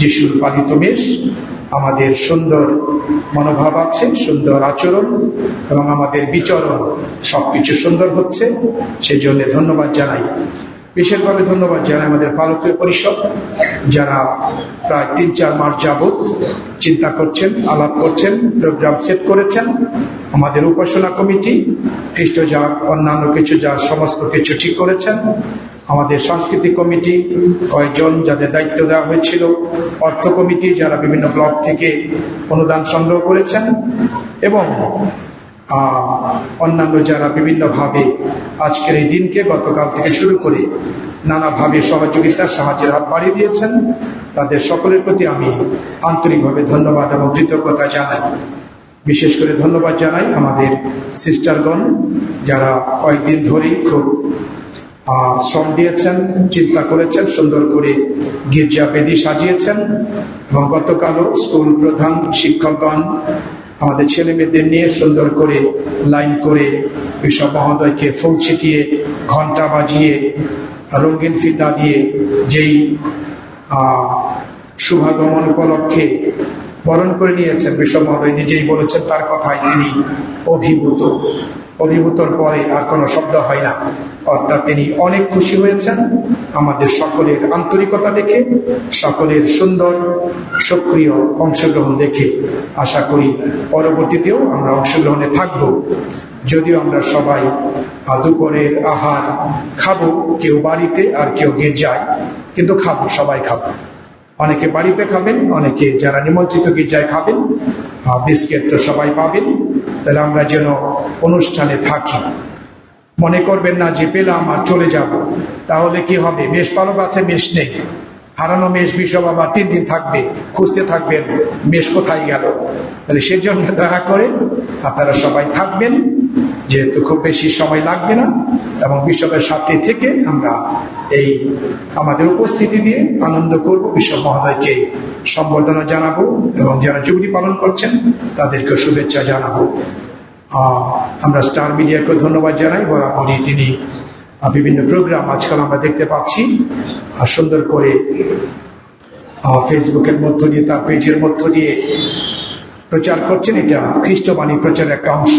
যিশুর পালিত মেষ, আমাদের সুন্দর মনোভাব আছে, সুন্দর আচরণ এবং আমাদের বিচরণ সবকিছু সুন্দর হচ্ছে। সেই জন্য ধন্যবাদ জানাই। বিশেষভাবে ধন্যবাদ জানাই আমাদের পালকীয় পরিষদ, যারা প্রায় তিন চার মাস যাবৎ চিন্তা করছেন, আলাপ করছেন, প্রোগ্রাম সেট করেছেন। আমাদের উপাসনা কমিটি, খ্রিস্ট যা অন্যান্য কিছু যা সমস্ত কিছু ঠিক করেছেন। আমাদের সাংস্কৃতিক কমিটি, কয়েকজন যাদের দায়িত্ব দেওয়া হয়েছিল, অর্থ কমিটি যারা বিভিন্ন ব্লক থেকে অনুদান সংগ্রহ করেছেন এবং অন্যান্য যারা বিভিন্নভাবে আজকের এই দিনকে গতকাল থেকে শুরু করে নানাভাবে সহযোগিতা সাহায্যের হাত বাড়িয়ে দিয়েছেন, তাদের সকলের প্রতি আমি আন্তরিকভাবে ধন্যবাদ এবং কৃতজ্ঞতা জানাই। বিশেষ করে ধন্যবাদ জানাই আমাদের সিস্টারগণ যারা কয়েকদিন ধরেই খুব শ্রম দিয়েছেন, চিন্তা করেছেন, সুন্দর করে গির্জা বেদি সাজিয়েছেন এবং গতকালও স্কুল প্রধান শিক্ষকগণ আমাদের ছেলে মেয়েদের নিয়ে সুন্দর করে লাইন করে বিশপ মহোদয়কে ফুল ছিটিয়ে ঘণ্টা বাজিয়ে, রঙিন ফিতা দিয়ে যেই শুভাগমন উপলক্ষে বরণ করে নিয়েছেন বিশ্বম মহোদয় নিজেই বলেছেন তার কথায় তিনি অভিভূত। অভিভূতর পরে আর কোনো শব্দ হয় না। অর্থাৎ তিনি অনেক খুশি হয়েছেন। আমাদের সকলের আন্তরিকতা দেখে, সকলের সুন্দর, সক্রিয় অংশগ্রহণ দেখে আশা করি পরবর্তীতেও আমরা অংশগ্রহণে থাকব। যদিও আমরা সবাই দুপুরের আহার খাব, কেউ বাড়িতে আর কেউ গির্জায় কিন্তু খাব, সবাই খাব। অনেকে বাড়িতে খাবেন, অনেকে যারা নিমন্ত্রিত গির্জায় খাবেন বিস্কিট তো সবাই পাবেন। তাহলে আমরা যেন অনুষ্ঠানে থাকি। মনে করবেন না যে পেলাম আর চলে যাব। তাহলে কি হবে? মেষ পালক আছে, মেষ নেই। হারানো মেষ বিষব আবার তিন দিন থাকবে, খুঁজতে থাকবেন, মেষ কোথায় গেল? তাহলে সেজন্য দেখা করে আপনারা সবাই থাকবেন। যেহেতু খুব বেশি সময় লাগবে না, এবং বিশ্ববের সাথে থেকে আমরা এই আমাদের উপস্থিতি দিয়ে আনন্দ করব। বিশ্ব মহোদয়কে সম্বর্ধনা জানাব এবং যারা জুবলি পালন করছেন তাদেরকে শুভেচ্ছা জানাব। আমরা স্টার মিডিয়াকে ধন্যবাদ জানাই। বরাবরই তিনি বিভিন্ন প্রোগ্রাম আজকাল আমরা দেখতে পাচ্ছি। সুন্দর করে ফেসবুকের মধ্য দিয়ে, তার পেজের মধ্য দিয়ে প্রচার করছেন। এটা খ্রিস্টবাণী প্রচারের একটা অংশ।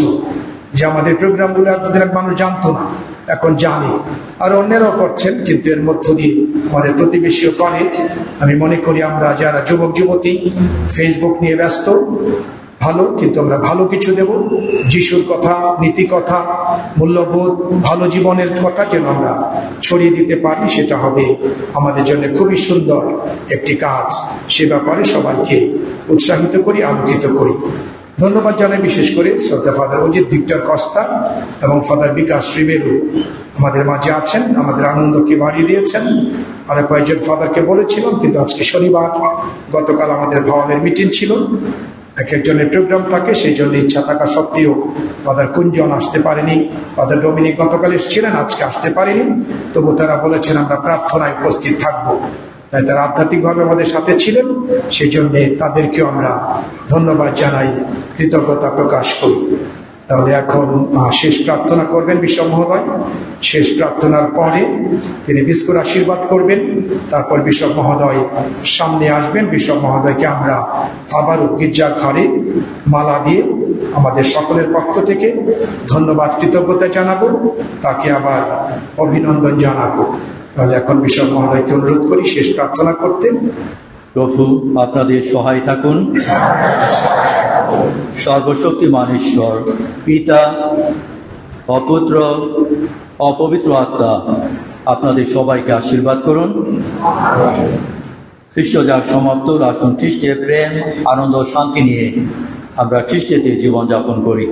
যে আমাদের প্রোগ্রামগুলো এক মানুষ জানতো না, এখন জানে। আর অন্যেরাও করছেন, কিন্তু এর মধ্য দিয়ে আমাদের প্রতিবেশীও করে। আমি মনে করি আমরা যারা যুবক, যুবতী ফেসবুক নিয়ে ব্যস্ত, ভালো, কিন্তু আমরা ভালো কিছু দেব। যিশুর কথা, নীতি কথা, মূল্যবোধ, ভালো জীবনের কথা যেন আমরা ছড়িয়ে দিতে পারি, সেটা হবে আমাদের জন্য খুবই সুন্দর একটি কাজ। সে ব্যাপারে সবাইকে উৎসাহিত করি, আলোকিত করি। ধন্যবাদ জানাই বিশেষ করে শ্রদ্ধা ফাদার অজিত ভিক্টর কস্তা এবং ফাদার বিকাশ শ্রীবেরু আমাদের মাঝে আছেন, আমাদের আনন্দকে বাড়িয়ে দিয়েছেন। আর কয়েকজন ফাদারকে বলেছিলাম, কিন্তু আজকে শনিবার গতকাল আমাদের ভবনের মিটিং ছিল। এক একজনের প্রোগ্রাম থাকে, সেই জন্য ইচ্ছা থাকা সত্ত্বেও ফাদার কুঞ্জন আসতে পারেনি। ফাদার ডোমিনিক গতকাল এসেছিলেন, আজকে আসতে পারেনি। তবু তারা বলেছেন, আমরা প্রার্থনায় উপস্থিত থাকব। তাই তারা আধ্যাত্মিকভাবে আমাদের সাথে ছিলেন। সেই জন্যে তাদেরকেও আমরা ধন্যবাদ জানাই, কৃতজ্ঞতা প্রকাশ করি। তাহলে এখন শেষ প্রার্থনা করবেন বিশ্ব মহোদয়। শেষ প্রার্থনার পরে তিনি বিস্কুর আশীর্বাদ করবেন। তারপর বিশ্বপ মহোদয় সামনে আসবেন। বিশ্বপ মহোদয়কে আমরা আবারও গির্জা ঘরে মালা দিয়ে আমাদের সকলের পক্ষ থেকে ধন্যবাদ, কৃতজ্ঞতা জানাব। তাকে আবার অভিনন্দন জানাব। তাহলে এখন বিশ্বপ মহোদয়কে অনুরোধ করি শেষ প্রার্থনা করতে প্রভু, আপনাদের সহায় থাকুন। সর্বশক্তিমান ঈশ্বর, পিতা, অপুত্র, অপবিত্র আত্মা, আপনাদের সবাইকে আশীর্বাদ করুন। খ্রিস্ট যার সমাপ্ত, আসুন খ্রিস্টের প্রেম, আনন্দ, শান্তি নিয়ে আমরা খ্রিস্টেতে জীবনযাপন করি।